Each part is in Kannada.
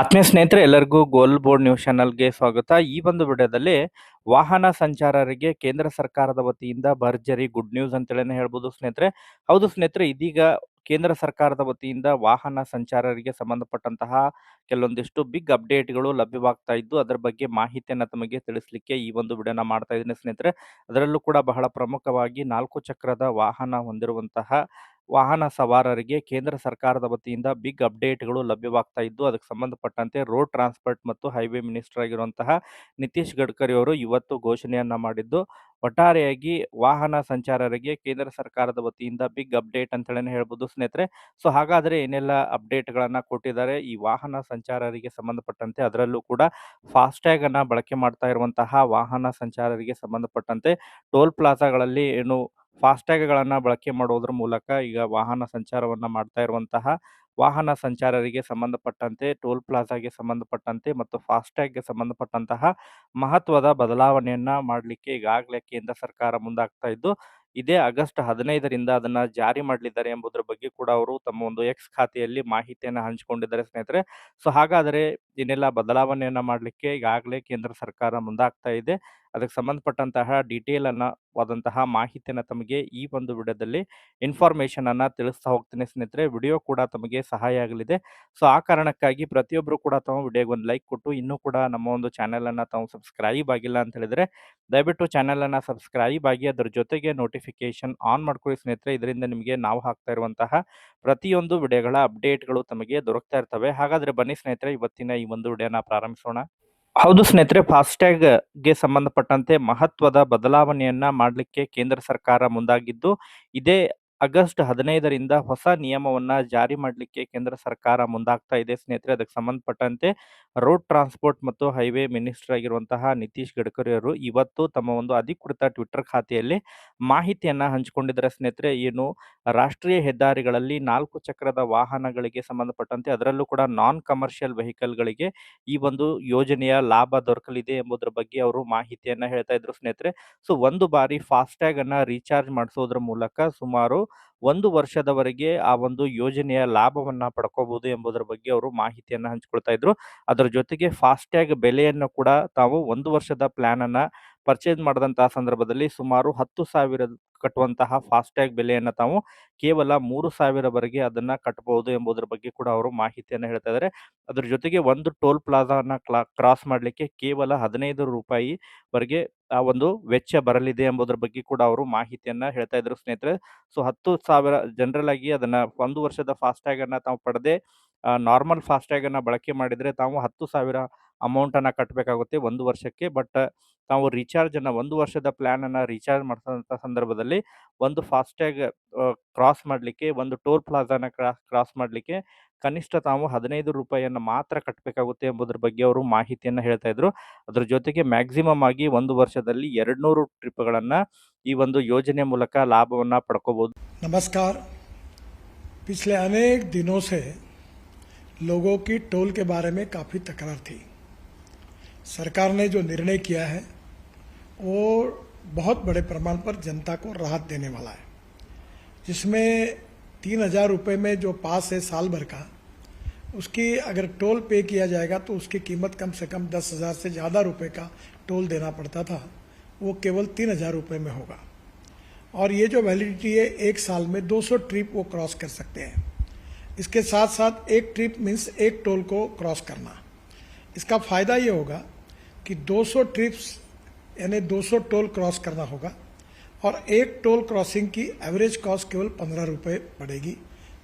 ಆತ್ಮೀಯ ಸ್ನೇಹಿತರೆ, ಎಲ್ಲರಿಗೂ ಗೋಲ್ ಬೋರ್ಡ್ ನ್ಯೂಸ್ ಚಾನಲ್ಗೆ ಸ್ವಾಗತ. ಈ ಒಂದು ವಿಡಿಯೋದಲ್ಲಿ ವಾಹನ ಸಂಚಾರರಿಗೆ ಕೇಂದ್ರ ಸರ್ಕಾರದ ವತಿಯಿಂದ ಭರ್ಜರಿ ಗುಡ್ ನ್ಯೂಸ್ ಅಂತೇಳಿ ಹೇಳ್ಬೋದು ಸ್ನೇಹಿತರೆ. ಹೌದು ಸ್ನೇಹಿತರೆ, ಇದೀಗ ಕೇಂದ್ರ ಸರ್ಕಾರದ ವತಿಯಿಂದ ವಾಹನ ಸಂಚಾರರಿಗೆ ಸಂಬಂಧಪಟ್ಟಂತಹ ಕೆಲವೊಂದಿಷ್ಟು ಬಿಗ್ ಅಪ್ಡೇಟ್ಗಳು ಲಭ್ಯವಾಗ್ತಾ ಇದ್ದು, ಅದರ ಬಗ್ಗೆ ಮಾಹಿತಿಯನ್ನು ತಮಗೆ ತಿಳಿಸಲಿಕ್ಕೆ ಈ ಒಂದು ವಿಡಿಯೋನ ಮಾಡ್ತಾ ಇದ್ದೀನಿ ಸ್ನೇಹಿತರೆ. ಅದರಲ್ಲೂ ಕೂಡ ಬಹಳ ಪ್ರಮುಖವಾಗಿ ನಾಲ್ಕು ಚಕ್ರದ ವಾಹನ ಹೊಂದಿರುವಂತಹ ವಾಹನ ಸವಾರರಿಗೆ ಕೇಂದ್ರ ಸರ್ಕಾರದ ವತಿಯಿಂದ ಬಿಗ್ ಅಪ್ಡೇಟ್ಗಳು ಲಭ್ಯವಾಗ್ತಾ ಇದ್ದು, ಅದಕ್ಕೆ ಸಂಬಂಧಪಟ್ಟಂತೆ ರೋಡ್ ಟ್ರಾನ್ಸ್ಪೋರ್ಟ್ ಮತ್ತು ಹೈವೇ ಮಿನಿಸ್ಟರ್ ಆಗಿರುವಂತಹ ನಿತೀಶ್ ಗಡ್ಕರಿ ಅವರು ಇವತ್ತು ಘೋಷಣೆಯನ್ನ ಮಾಡಿದ್ದು, ಒಟ್ಟಾರೆಯಾಗಿ ವಾಹನ ಸಂಚಾರರಿಗೆ ಕೇಂದ್ರ ಸರ್ಕಾರದ ವತಿಯಿಂದ ಬಿಗ್ ಅಪ್ಡೇಟ್ ಅಂತ ಹೇಳಿ ಹೇಳ್ಬೋದು ಸ್ನೇಹಿತರೆ. ಸೊ, ಹಾಗಾದರೆ ಏನೆಲ್ಲ ಅಪ್ಡೇಟ್ಗಳನ್ನು ಕೊಟ್ಟಿದ್ದಾರೆ? ಈ ವಾಹನ ಸಂಚಾರರಿಗೆ ಸಂಬಂಧಪಟ್ಟಂತೆ ಅದರಲ್ಲೂ ಕೂಡ ಫಾಸ್ಟ್ಯಾಗ್ ಅನ್ನು ಬಳಕೆ ಮಾಡ್ತಾ ಇರುವಂತಹ ವಾಹನ ಸಂಚಾರರಿಗೆ ಸಂಬಂಧಪಟ್ಟಂತೆ ಟೋಲ್ ಪ್ಲಾಜಾಗಳಲ್ಲಿ ಏನು ಫಾಸ್ಟ್ಯಾಗ್ಗಳನ್ನ ಬಳಕೆ ಮಾಡೋದ್ರ ಮೂಲಕ ಈಗ ವಾಹನ ಸಂಚಾರವನ್ನ ಮಾಡ್ತಾ ಇರುವಂತಹ ವಾಹನ ಸಂಚಾರರಿಗೆ ಸಂಬಂಧಪಟ್ಟಂತೆ ಟೋಲ್ ಪ್ಲಾಜಾಗೆ ಸಂಬಂಧಪಟ್ಟಂತೆ ಮತ್ತು ಫಾಸ್ಟ್ಯಾಗ್ಗೆ ಸಂಬಂಧಪಟ್ಟಂತಹ ಮಹತ್ವದ ಬದಲಾವಣೆಯನ್ನ ಮಾಡಲಿಕ್ಕೆ ಈಗಾಗಲೇ ಕೇಂದ್ರ ಸರ್ಕಾರ ಮುಂದಾಗ್ತಾ ಇದ್ದು, ಇದೇ ಆಗಸ್ಟ್ ಹದಿನೈದರಿಂದ ಅದನ್ನ ಜಾರಿ ಮಾಡಲಿದ್ದಾರೆ ಎಂಬುದರ ಬಗ್ಗೆ ಕೂಡ ಅವರು ತಮ್ಮ ಒಂದು ಎಕ್ಸ್ ಖಾತೆಯಲ್ಲಿ ಮಾಹಿತಿಯನ್ನು ಹಂಚಿಕೊಂಡಿದ್ದಾರೆ ಸ್ನೇಹಿತರೆ. ಸೊ ಹಾಗಾದರೆ ಏನೆಲ್ಲ ಬದಲಾವಣೆಯನ್ನು ಮಾಡಲಿಕ್ಕೆ ಈಗಾಗಲೇ ಕೇಂದ್ರ ಸರ್ಕಾರ ಮುಂದಾಗ್ತಾ ಇದೆ. ಅದಕ್ಕೆ ಸಂಬಂಧಪಟ್ಟಂತಹ ಡೀಟೇಲ್ ಅನ್ನ ಮಾಹಿತಿಯನ್ನು ತಮಗೆ ಈ ಒಂದು ವಿಡಿಯೋದಲ್ಲಿ ಇನ್ಫಾರ್ಮೇಷನ್ ಅನ್ನ ತಿಳಿಸ್ತಾ ಹೋಗ್ತೀನಿ ಸ್ನೇಹಿತರೆ. ವಿಡಿಯೋ ಕೂಡ ತಮಗೆ ಸಹಾಯ ಆಗಲಿದೆ. ಸೊ ಆ ಕಾರಣಕ್ಕಾಗಿ ಪ್ರತಿಯೊಬ್ಬರು ಕೂಡ ತಾವು ವಿಡಿಯೋಗೆ ಒಂದು ಲೈಕ್ ಕೊಟ್ಟು, ಇನ್ನೂ ಕೂಡ ನಮ್ಮ ಒಂದು ಚಾನೆಲ್ ಅನ್ನ ತಾವು ಸಬ್ಸ್ಕ್ರೈಬ್ ಆಗಿಲ್ಲ ಅಂತ ಹೇಳಿದ್ರೆ, ದಯವಿಟ್ಟು ಚಾನೆಲ್ ಅನ್ನ ಸಬ್ಸ್ಕ್ರೈಬ್ ಆಗಿ ಅದರ ಜೊತೆಗೆ ನೋಟಿಫಿಕೇಶನ್ ಆನ್ ಮಾಡ್ಕೊಳ್ಳಿ ಸ್ನೇಹಿತರೆ. ಇದರಿಂದ ನಿಮಗೆ ನಾವು ಹಾಕ್ತಾ ಇರುವಂತಹ ಪ್ರತಿಯೊಂದು ವಿಡಿಯೋಗಳ ಅಪ್ಡೇಟ್ಗಳು ತಮಗೆ ದೊರಕ್ತಾ ಇರ್ತವೆ. ಹಾಗಾದ್ರೆ ಬನ್ನಿ ಸ್ನೇಹಿತರೆ, ಇವತ್ತಿನ ಈ ಒಂದು ವಿಡಿಯೋನ ಪ್ರಾರಂಭಿಸೋಣ. ಹೌದು ಸ್ನೇಹಿತರೆ, ಫಾಸ್ಟ್ಯಾಗ್ಗೆ ಸಂಬಂಧಪಟ್ಟಂತೆ ಮಹತ್ವದ ಬದಲಾವಣೆಯನ್ನ ಮಾಡಲಿಕ್ಕೆ ಕೇಂದ್ರ ಸರ್ಕಾರ ಮುಂದಾಗಿದ್ದು, ಇದೇ ಆಗಸ್ಟ್ ಹದಿನೈದರಿಂದ ಹೊಸ ನಿಯಮವನ್ನ ಜಾರಿ ಮಾಡಲಿಕ್ಕೆ ಕೇಂದ್ರ ಸರ್ಕಾರ ಮುಂದಾಗ್ತಾ ಇದೆ. ಸ್ನೇಹಿತರೆ, ಅದಕ್ಕೆ ಸಂಬಂಧಪಟ್ಟಂತೆ ರೋಡ್ ಟ್ರಾನ್ಸ್ಪೋರ್ಟ್ ಮತ್ತು ಹೈವೇ ಮಿನಿಸ್ಟರ್ ಆಗಿರುವಂತಹ ನಿತೀಶ್ ಗಡ್ಕರಿ ಅವರು ಇವತ್ತು ತಮ್ಮ ಒಂದು ಅಧಿಕೃತ ಟ್ವಿಟರ್ ಖಾತೆಯಲ್ಲಿ ಮಾಹಿತಿಯನ್ನ ಹಂಚಿಕೊಂಡಿದ್ದಾರೆ. ಸ್ನೇಹಿತರೆ, ಏನು ರಾಷ್ಟ್ರೀಯ ಹೆದ್ದಾರಿಗಳಲ್ಲಿ ನಾಲ್ಕು ಚಕ್ರದ ವಾಹನಗಳಿಗೆ ಸಂಬಂಧಪಟ್ಟಂತೆ ಅದರಲ್ಲೂ ಕೂಡ ನಾನ್ ಕಮರ್ಷಿಯಲ್ ವೆಹಿಕಲ್ಗಳಿಗೆ ಈ ಒಂದು ಯೋಜನೆಯ ಲಾಭ ದೊರಕಲಿದೆ ಎಂಬುದರ ಬಗ್ಗೆ ಅವರು ಮಾಹಿತಿಯನ್ನ ಹೇಳ್ತಾ ಇದ್ರು. ಸ್ನೇಹಿತರೆ, ಸೊ ಒಂದು ಬಾರಿ ಫಾಸ್ಟ್ಯಾಗ್ ಅನ್ನ ರೀಚಾರ್ಜ್ ಮಾಡಿಸೋದ್ರ ಮೂಲಕ ಸುಮಾರು ಒಂದು ವರ್ಷದವರೆಗೆ ಆ ಒಂದು ಯೋಜನೆಯ ಲಾಭವನ್ನ ಪಡ್ಕೋಬಹುದು ಎಂಬುದರ ಬಗ್ಗೆ ಅವರು ಮಾಹಿತಿಯನ್ನ ಹಂಚಿಕೊಳ್ತಾ ಇದ್ರು. ಅದರ ಜೊತೆಗೆ ಫಾಸ್ಟ್ಯಾಗ್ ಬೆಲೆಯನ್ನು ಕೂಡ ತಾವು ಒಂದು ವರ್ಷದ ಪ್ಲಾನ್ ಅನ್ನ ಪರ್ಚೇಸ್ ಮಾಡಿದಂತಹ ಸಂದರ್ಭದಲ್ಲಿ ಸುಮಾರು ಹತ್ತು ಸಾವಿರ ಕಟ್ಟುವಂತಹ ಫಾಸ್ಟ್ಯಾಗ್ ಬೆಲೆಯನ್ನು ತಾವು ಕೇವಲ ಮೂರು ಸಾವಿರವರೆಗೆ ಅದನ್ನ ಕಟ್ಟಬಹುದು ಎಂಬುದರ ಬಗ್ಗೆ ಕೂಡ ಅವರು ಮಾಹಿತಿಯನ್ನು ಹೇಳ್ತಾ ಇದ್ದಾರೆ ಅದ್ರ ಜೊತೆಗೆ ಒಂದು ಟೋಲ್ ಪ್ಲಾಜಾನ ಕ್ರಾಸ್ ಮಾಡಲಿಕ್ಕೆ ಕೇವಲ ಹದಿನೈದು ರೂಪಾಯಿ ವರೆಗೆ ಆ ಒಂದು ವೆಚ್ಚ ಬರಲಿದೆ ಎಂಬುದರ ಬಗ್ಗೆ ಕೂಡ ಅವರು ಮಾಹಿತಿಯನ್ನ ಹೇಳ್ತಾ ಇದ್ರು ಸ್ನೇಹಿತರೆ. ಸೊ, ಹತ್ತು ಸಾವಿರ ಜನರಲ್ ಆಗಿ ಅದನ್ನ ಒಂದು ವರ್ಷದ ಫಾಸ್ಟ್ಯಾಗ್ ಅನ್ನ ತಾವು ಪಡೆದೇ ನಾರ್ಮಲ್ ಫಾಸ್ಟ್ಯಾಗ್ ಅನ್ನ ಬಳಕೆ ಮಾಡಿದ್ರೆ ತಾವು ಹತ್ತು ಸಾವಿರ ಅಮೌಂಟ್ ಅನ್ನ ಕಟ್ಟಬೇಕಾಗುತ್ತೆ ಒಂದು ವರ್ಷಕ್ಕೆ ಬಟ್ ತಾವು ರೀಚಾರ್ಜ್ ಅನ್ನ ಒಂದು ವರ್ಷದ ಪ್ಲಾನ್ ಅನ್ನ ರೀಚಾರ್ಜ್ ಮಾಡಿಸಿದಂಥ ಸಂದರ್ಭದಲ್ಲಿ ಒಂದು ಫಾಸ್ಟ್ಯಾಗ್ ಕ್ರಾಸ್ ಮಾಡಲಿಕ್ಕೆ ಒಂದು ಟೋಲ್ ಪ್ಲಾಜಾನ ಕ್ರಾಸ್ ಕ್ರಾಸ್ ಮಾಡಲಿಕ್ಕೆ ಕನಿಷ್ಠ ತಾವು ಹದಿನೈದು ರೂಪಾಯಿಯನ್ನು ಮಾತ್ರ ಕಟ್ಟಬೇಕಾಗುತ್ತೆ ಎಂಬುದರ ಬಗ್ಗೆ ಅವರು ಮಾಹಿತಿಯನ್ನು ಹೇಳ್ತಾ ಇದ್ರು ಅದ್ರ ಜೊತೆಗೆ ಮ್ಯಾಕ್ಸಿಮಮ್ ಆಗಿ ಒಂದು ವರ್ಷದಲ್ಲಿ ಎರಡು ನೂರು ಟ್ರಿಪ್ಗಳನ್ನ ಈ ಒಂದು ಯೋಜನೆ ಮೂಲಕ ಲಾಭವನ್ನ ಪಡ್ಕೋಬಹುದು नमस्कार पिछले अनेक दिनों से लोगों की टोल के बारे में काफ़ी तकरार थी सरकार ने जो निर्णय किया है, वो बहुत बड़े प्रमाण पर जनता को राहत देने वाला है। जिसमें तीन हज़ार रुपये में जो पास है साल भर का, उसकी अगर टोल पे किया जाएगा तो उसकी कीमत कम से कम दस हज़ार से ज़्यादा रुपए का टोल देना पड़ता था। वो केवल तीन हज़ार रुपये में होगा। और ये जो वैलिडिटी है, एक साल में 200 ट्रिप वो क्रॉस कर सकते हैं। इसके साथ साथ एक ट्रिप मीन्स एक टोल को क्रॉस करना। इसका फ़ायदा ये होगा कि 200 ट्रिप्स, यानी 200 टोल क्रॉस करना होगा और एक टोल क्रॉसिंग की एवरेज कॉस्ट केवल पंद्रह रुपये पड़ेगी।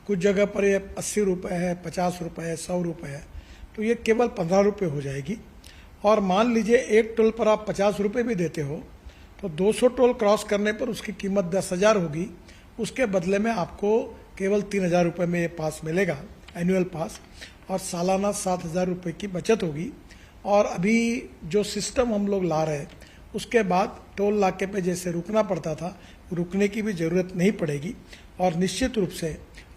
कुछ जगह पर ये अस्सी रुपये है, पचास रुपये है, सौ रुपये है तो ये केवल पंद्रह रुपये हो जाएगी। और मान लीजिए एक टोल पर आप पचास रुपये भी देते हो तो 200 टोल क्रॉस करने पर उसकी कीमत दस हज़ार होगी। उसके बदले में आपको केवल तीन हज़ार रुपये में ये पास मिलेगा, एनुअल पास। और सालाना सात हज़ार रुपये की बचत होगी। और अभी जो सिस्टम हम लोग ला रहे हैं, उसके बाद टोल नाके पे जैसे रुकना पड़ता था, रुकने की भी ज़रूरत नहीं पड़ेगी। और निश्चित रूप से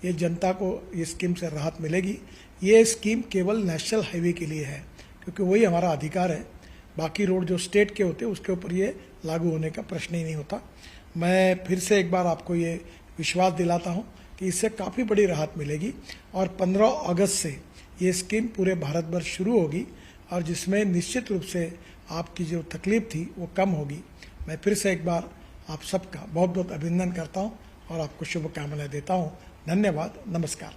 ये जनता को ये स्कीम से राहत मिलेगी। ये स्कीम केवल नेशनल हाईवे के लिए है, क्योंकि वही हमारा अधिकार है। बाकी रोड जो स्टेट के होते हैं, उसके ऊपर ये लागू होने का प्रश्न ही नहीं होता। मैं फिर से एक बार आपको ये विश्वास दिलाता हूँ कि इससे काफ़ी बड़ी राहत मिलेगी। और 15 अगस्त से ये स्कीम पूरे भारत भर शुरू होगी और जिसमें निश्चित रूप से आपकी जो तकलीफ़ थी वो कम होगी। मैं फिर से एक बार आप सबका बहुत बहुत अभिनंदन करता हूँ और आपको शुभकामनाएँ देता हूँ। धन्यवाद। नमस्कार।